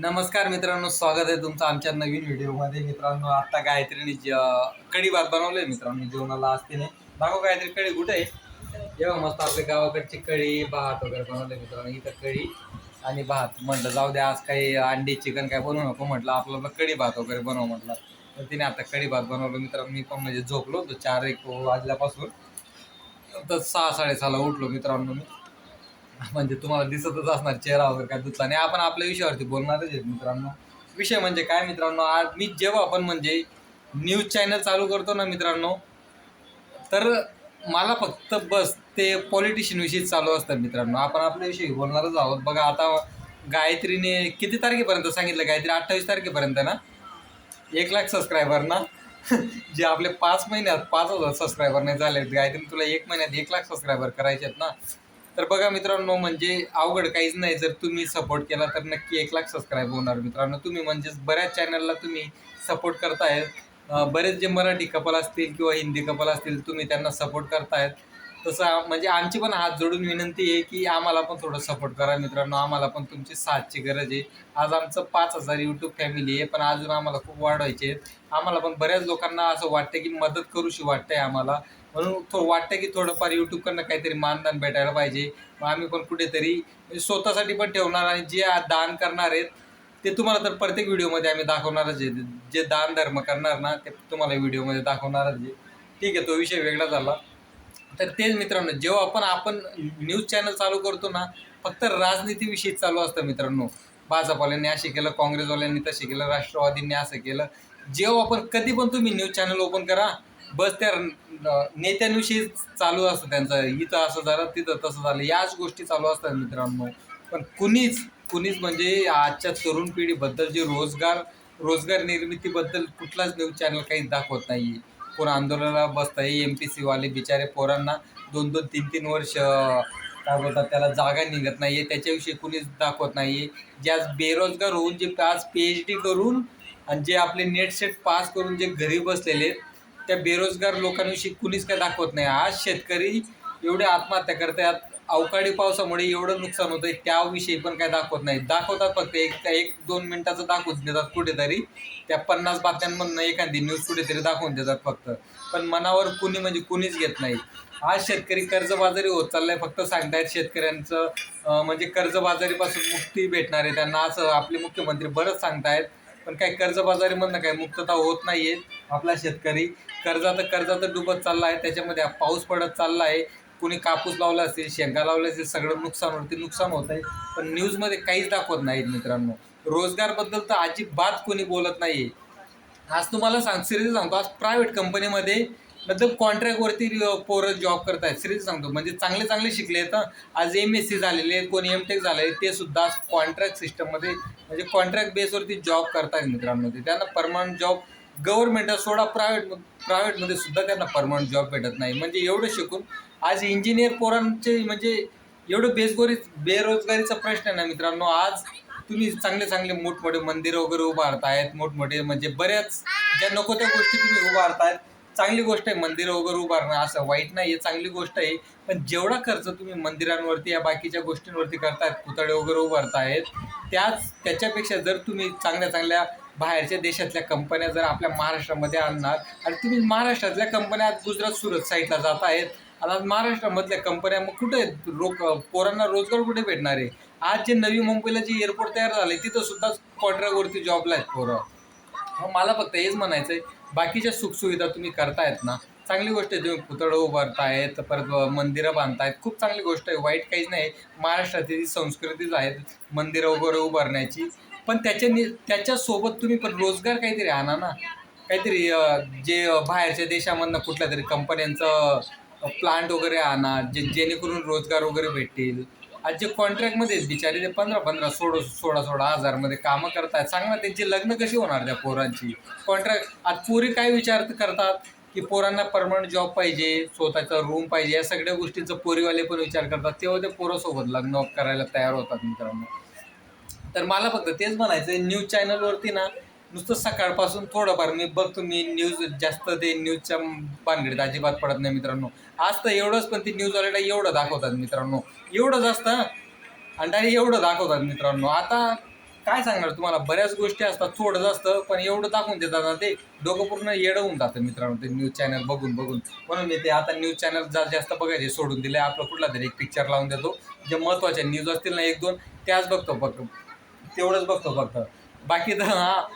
नमस्कार मित्रांनो स्वागत आहे तुमचं आमच्या नवीन व्हिडिओमध्ये. मित्रांनो आत्ता गायत्रीने ज- कढी भात बनवलंय मित्रांनो जेवणाला असते नाही दाखव गायत्री कढी कुठे आहे? जेव्हा मस्त आपल्या गावाकडची कढी भात वगैरे बनवले मित्रांनो इथं कढी आणि भात. म्हटलं जाऊ द्या आज काही अंडी चिकन काय बनवू नको म्हटलं आपलं कडी भात वगैरे बनव म्हटलं. तर तिने आता कडी भात बनवलं मित्रांनो मी पण म्हणजे झोपलो होतो चार एक वाजल्यापासून. तर सहा साडेसहाला उठलो मित्रांनो मी. म्हणजे तुम्हाला दिसतच असणार चेहरा वगैरे काय दुसरा नाही. आपण आपल्या विषयावरती बोलणारच आहेत मित्रांनो. विषय म्हणजे काय मित्रांनो? आज मी जेव्हा आपण म्हणजे न्यूज चॅनल चालू करतो ना मित्रांनो तर मला फक्त बस ते पॉलिटिशियनविषयीच चालू असतात मित्रांनो. आपण आपल्याविषयी बोलणारच आहोत. बघा आता गायत्रीने किती तारखेपर्यंत सांगितलं? गायत्री अठ्ठावीस तारखेपर्यंत ना? एक लाख सबस्क्रायबर ना? जे आपले पाच महिन्यात पाच हजार सबस्क्रायबर नाही झाले गायत्री तुला एक महिन्यात एक लाख सबस्क्रायबर करायचे आहेत ना? तर बघा मित्रांनो म्हणजे अवघड काहीच नाही. जर तुम्ही सपोर्ट केला तर नक्की एक लाख सबस्क्राईब होणार. मित्रांनो तुम्ही म्हणजेच बऱ्याच चॅनलला तुम्ही सपोर्ट करतायत. बरेच जे मराठी कपल असतील किंवा हिंदी कपल असतील तुम्ही त्यांना सपोर्ट करतायत. तसं म्हणजे आमची पण हात जोडून विनंती आहे की आम्हाला पण थोडं सपोर्ट करा मित्रांनो. आम्हाला पण तुमची साथची गरज आहे. आज आमचं पाच हजार यूट्यूब फॅमिली आहे पण अजून आम्हाला खूप वाढवायचे आहेत. आम्हाला पण बऱ्याच लोकांना असं वाटतं की मदत करूशी वाटतंय आम्हाला. म्हणून थो वाटतं की थोडंफार यूट्यूबकडनं काहीतरी मानधन भेटायला पाहिजे. मग आम्ही पण कुठेतरी म्हणजे स्वतःसाठी पण ठेवणार आणि जे दान करणार आहेत ते तुम्हाला तर प्रत्येक व्हिडिओमध्ये आम्ही दाखवणारच आहे. जे दान धर्म करणार ना ते तुम्हाला व्हिडिओमध्ये दाखवणारच आहे. ठीक आहे तो विषय वेगळा झाला. तर तेच मित्रांनो जेव्हा आपण आपण न्यूज चॅनल चालू करतो ना फक्त राजनीतीविषयी चालू असतं मित्रांनो. भाजपवाल्यांनी असे केलं काँग्रेसवाल्यांनी तसे केलं राष्ट्रवादींनी असं केलं. जेव्हा आपण कधी पण तुम्ही न्यूज चॅनल ओपन करा बस त्या नेत्यांविषयी चालू असतं त्यांचं. इथं असं झालं तिथं तसं झालं याच गोष्टी चालू असतात मित्रांनो. पण कुणीच कुणीच म्हणजे आजच्या तरुण पिढीबद्दल जे रोजगार रोजगार निर्मितीबद्दल कुठलाच न्यूज चॅनल काही दाखवत नाही कोण आंदोलनाला बसत आहे एम पी सीवाले बिचारे पोरांना दोन दोन तीन तीन वर्ष काय बोलतात त्याला जागा निघत नाही आहे त्याच्याविषयी कुणीच दाखवत नाही आहे जे आज बेरोजगार होऊन जे आज पी एच डी करून आणि जे आपले नेट सेट पास करून जे घरी बसलेले आहेत, त्या बेरोजगार लोकांविषयी कुणीच काय दाखवत नाही. आज शेतकरी एवढे आत्महत्या करतात अवकाळी पावसामुळे एवढं नुकसान होतंय त्याविषयी पण काय दाखवत नाही दाखवतात फक्त एक एक दोन मिनिटाचं दाखवून देतात कुठेतरी. त्या पन्नास बातम्यांमधनं एखादी न्यूज कुठेतरी दाखवून देतात फक्त. पण मनावर कुणी म्हणजे कुणीच घेत नाही आज शेतकरी कर्जबाजारी होत चाललाय फक्त सांगतायत शेतकऱ्यांचं म्हणजे कर्जबाजारीपासून मुक्ती भेटणार. आहे त्यांना असं आपले मुख्यमंत्री बरंच सांगतायत. पण काही कर्जबाजारीमधनं काही मुक्तता होत नाहीये आपला शेतकरी. कर्जात कर्जात डुबत चालला आहे. त्याच्यामध्ये पाऊस पडत चालला आहे. कोणी कापूस लावला असेल शेंगा लावला असेल सगळं नुकसान होते नुकसान होत आहे. पण न्यूजमध्ये काहीच दाखवत नाहीत मित्रांनो. रोजगारबद्दल तर अजिबात कोणी बोलत नाही आज तुम्हाला सांग सिरियस सांगतो. आज प्रायव्हेट कंपनीमध्ये मतलब कॉन्ट्रॅक्टवरती पोरं जॉब करतायत. सिरियस सांगतो. म्हणजे चांगले चांगले शिकले आहेत आज एम एस सी झालेले आहेत कोणी एम टेक झालेले ते सुद्धा आज कॉन्ट्रॅक्ट सिस्टममध्ये म्हणजे कॉन्ट्रॅक्ट बेसवरती जॉब करतायत मित्रांनो. ते त्यांना परमनंट जॉब गव्हर्नमेंट सोडा प्रायव्हेट प्रायव्हेटमध्ये सुद्धा त्यांना परमनंट जॉब भेटत नाही. म्हणजे एवढं शिकून आज इंजिनियर पोरांचे म्हणजे एवढं बेसगोरी बेरोजगारीचा प्रश्न आहे ना मित्रांनो. आज तुम्ही चांगले चांगले मोठमोठे मंदिरं वगैरे उभारतायत मोठमोठे म्हणजे बऱ्याच ज्या नको त्या गोष्टी तुम्ही उभारतायत चांगली गोष्ट आहे मंदिरं वगैरे उभारणं असं वाईट नाही आहे चांगली गोष्ट आहे. पण जेवढा खर्च तुम्ही मंदिरांवरती या बाकीच्या गोष्टींवरती करतायत पुतळे वगैरे उभारतायत त्याच त्याच्यापेक्षा जर तुम्ही चांगल्या चांगल्या बाहेरच्या देशातल्या कंपन्या जर आपल्या महाराष्ट्रामध्ये आणणार आणि तुम्ही महाराष्ट्रातल्या कंपन्या आज गुजरात सुरत साईडला जात आहेत आणि आज महाराष्ट्रामधल्या कंपन्या मग कुठे आहेत? पोरांना रोजगार कुठे भेटणार आहे? आज जे नवी मुंबईला जे एअरपोर्ट तयार झाले तिथं सुद्धा कॉन्ट्रॅक्टवरती जॉबला आहेत पोरं. मग मला फक्त हेच म्हणायचं आहे बाकीच्या सुखसुविधा तुम्ही करतायत ना. चांगली गोष्ट आहे तुम्ही पुतळं उभारतायत परत मंदिरं बांधतायत. खूप चांगली गोष्ट आहे वाईट काहीच नाही. महाराष्ट्रातील जी संस्कृतीच आहेत मंदिरं वगैरे उभारण्याची पण त्याच्या नि त्याच्यासोबत तुम्ही पण रोजगार काहीतरी आणा ना. काहीतरी जे बाहेरच्या देशामधनं कुठल्या तरी कंपन्यांचं प्लांट वगैरे आणा जे जेणेकरून रोजगार वगैरे भेटतील. आज जे कॉन्ट्रॅक्टमध्येच बिचारे ते पंधरा पंधरा सोळा सोळा सोळा हजारमध्ये कामं करतात सांग ना त्यांची लग्न कशी होणार त्या पोरांची? कॉन्ट्रॅक्ट आज पोरी काय विचार करतात? की पोरांना परमनंट जॉब पाहिजे स्वतःचा रूम पाहिजे या सगळ्या गोष्टींचा पोरीवाले पण विचार करतात. तेव्हा ते पोरासोबत लग्न करायला तयार होतात मित्रांनो. तर मला फक्त तेच म्हणायचं आहे न्यूज चॅनलवरती ना नुसतं सकाळपासून थोडंफार मी बघतो मी न्यूज जास्त ते न्यूजच्या भानगडीत अजिबात पडत नाही मित्रांनो. आज तर एवढंच पण ती न्यूजवाल्याला एवढं दाखवतात मित्रांनो. एवढंच असतं आणि डायरेक्ट एवढं दाखवतात मित्रांनो. आता काय सांगणार तुम्हाला? बऱ्याच गोष्टी असतात थोडंच असतं पण एवढं दाखवून देतात ना ते. डोकं पूर्ण येडं होऊन जातं मित्रांनो ते न्यूज चॅनल बघून बघून. म्हणून मी ते आता न्यूज चॅनल जास्त बघायचे सोडून दिले आपलं कुठला तरी एक पिक्चर लावून देतो. जे महत्त्वाच्या न्यूज असतील ना एक दोन त्याच बघतो बघ तेवढंच बघतो फक्त. बाकी तर हा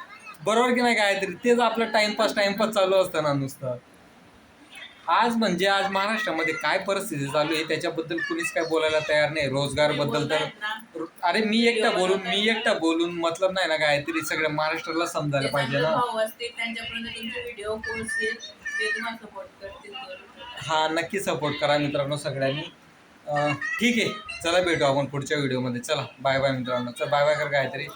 बरोबर की नाही काय तरी तेच आपलं टाइमपास टाइमपास चालू असतं ना नुसतं. आज म्हणजे आज महाराष्ट्रामध्ये काय परिस्थिती चालू आहे? त्याच्याबद्दल कुणीच काय बोलायला तयार नाही. रोजगारबद्दल तर अरे मी एकटा बोलून मी एकटा बोलून मतलब नाही ना काय तरी सगळ्या महाराष्ट्राला समजायला पाहिजे ना. हा नक्की सपोर्ट करा मित्रांनो सगळ्यांनी. ठीक आहे. चला भेटू आपण पुढच्या व्हिडिओमध्ये चला. बाय बाय मित्रांनो. चल बाय बाय कर काहीतरी.